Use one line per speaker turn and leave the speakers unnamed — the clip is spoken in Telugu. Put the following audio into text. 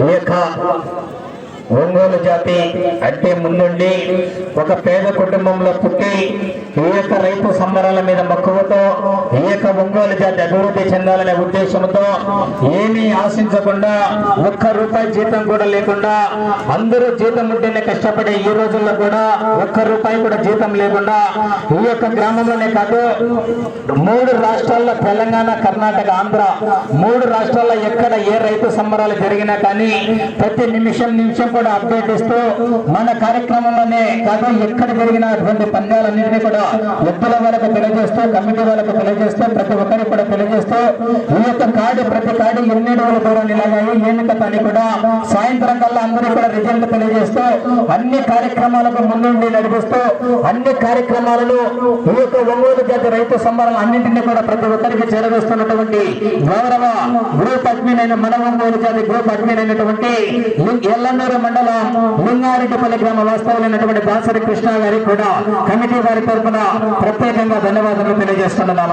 ఈ యొక్క ఒంగోలు జాతి అంటే ముందుండి ఒక పేద కుటుంబంలో పుట్టి ఈ యొక్క రైతు సంబరాల మీద మక్కువతో ఈ యొక్క ఒంగోలు జాతి అభివృద్ధి చెందాలనే ఉద్దేశంతో ఏమీ ఆశించకుండా ఒక్క రూపాయి జీతం కూడా లేకుండా అందరూ జీతం ఉంటేనే కష్టపడే ఈ రోజుల్లో కూడా ఒక్క రూపాయి కూడా జీతం లేకుండా ఈ యొక్క గ్రామంలోనే కాదు మూడు రాష్ట్రాల్లో తెలంగాణ కర్ణాటక ఆంధ్ర మూడు రాష్ట్రాల్లో ఎక్కడ ఏ రైతు సంబరాలు జరిగినా కానీ ప్రతి నిమిషం నిమిషం కూడా అప్డేట్ ఇస్తూ మన కార్యక్రమంలోనే కాదు ఎక్కడ జరిగినటువంటి పందాలన్నింటినీ కూడా ఎద్దుల వాళ్ళకు తెలియజేస్తూ కమిటీ వాళ్ళకు తెలియజేస్తూ ప్రతి ఒక్కరికి కూడా తెలియజేస్తూ ఈ యొక్క ప్రతి కాడి ఎన్ని అడుగుల దూరం నిలగాయి ఏమిక కూడా సాయంత్రం కల్లా అందరూ కూడా రిజల్ట్ తెలియజేస్తూ అన్ని కార్యక్రమాలకు ముందుండి నడిపిస్తూ అన్ని కార్యక్రమాలను ఈ యొక్క ఒంగోలు జాతి రైతు సంబరం అన్నింటినీ కూడా ప్రతి ఒక్కరికి చేరవేస్తున్నటువంటి గౌరవ గ్రూప్ అడ్మిన్ అయిన మన ఒంగోలు జాతి గ్రూప్ అడ్మిన్ అయినటువంటి ఎల్లన్నూరు మండలం లింగారెడ్డిపల్లి గ్రామ వాస్తవులైనటువంటి దాసరి కృష్ణ గారికి కూడా కమిటీ వారి తరఫున ప్రత్యేకంగా ధన్యవాదాలు తెలియజేస్తున్నాము